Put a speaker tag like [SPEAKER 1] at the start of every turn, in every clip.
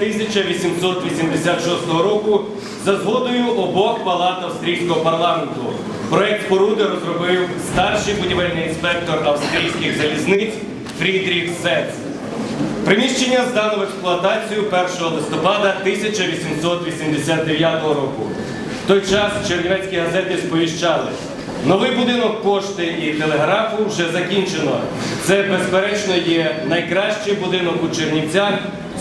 [SPEAKER 1] 1886 року за згодою обох палат австрійського парламенту. Проект споруди розробив старший будівельний інспектор австрійських залізниць Фрідріх Сец. Приміщення здано в експлуатацію 1 листопада 1889 року. В той час чернівецькі газети сповіщали. Новий будинок пошти і телеграфу вже закінчено. Це, безперечно, є найкращий будинок у Чернівцях,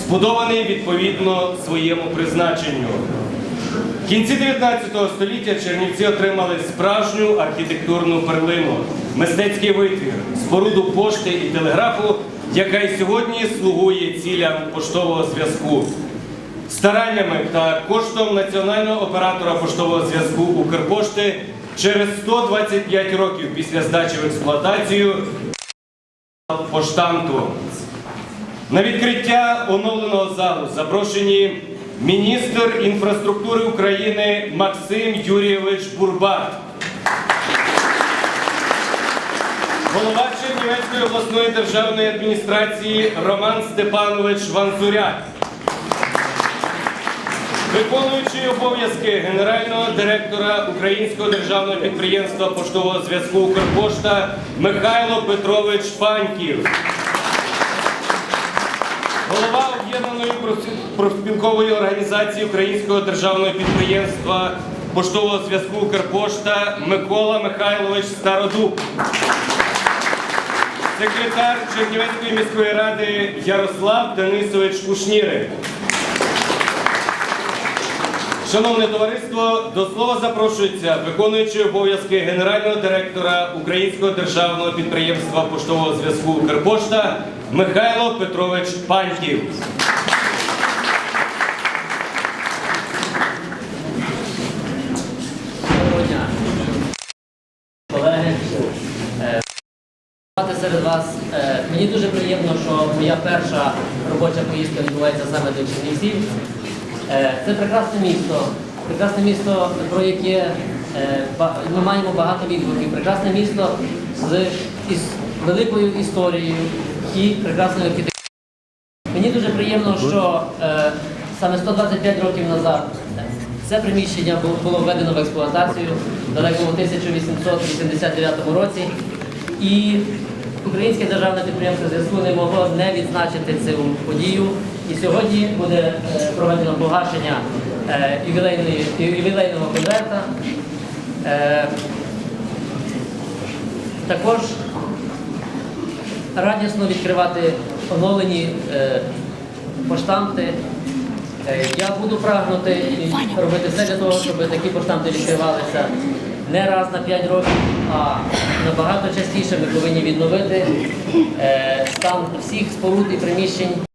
[SPEAKER 1] збудований відповідно своєму призначенню. В кінці 19 століття Чернівці отримали справжню архітектурну перлину, мистецький витвір, споруду пошти і телеграфу, яка й сьогодні слугує цілям поштового зв'язку. Стараннями та коштом національного оператора поштового зв'язку Укрпошти через 125 років після здачі в експлуатацію поштамту. На відкриття оновленого залу запрошені міністр інфраструктури України Максим Юрійович Бурбак, голова Чернівецької обласної державної адміністрації Роман Степанович Ванзуряк, виконуючий обов'язки генерального директора Українського державного підприємства поштового зв'язку Укрпошта Михайло Петрович Паньків. Голова об'єднаної профспілкової організації Українського державного підприємства поштового зв'язку Укрпошта Микола Михайлович Стародуб. Секретар Чернівецької міської ради Ярослав Денисович Кушнірик. Шановне товариство, до слова запрошується виконуючий обов'язки генерального директора Українського державного підприємства поштового зв'язку Укрпошта Михайло Петрович
[SPEAKER 2] дня. Колеги, е, серед вас. Е, Мені дуже приємно, що моя перша робоча поїздка відбувається саме до Чернівців. Е, Це прекрасне місто, прекрасне місто, про яке ми маємо багато відгуків. Прекрасне місто з великою історією і прекрасною архітектурою. Мені дуже приємно, що е, саме 125 років назад це приміщення було, введено в експлуатацію в далекому 1889 році. І Українське державне підприємство зв'язку не могло не відзначити цю подію. І сьогодні буде е, проведено погашення е, ювілейного конверта. Е, також радісно відкривати оновлені е, поштамти. Е, я буду прагнути і робити все для того, щоб такі поштамти відкривалися не раз на 5 років, а набагато частіше ми повинні відновити е, стан всіх споруд і приміщень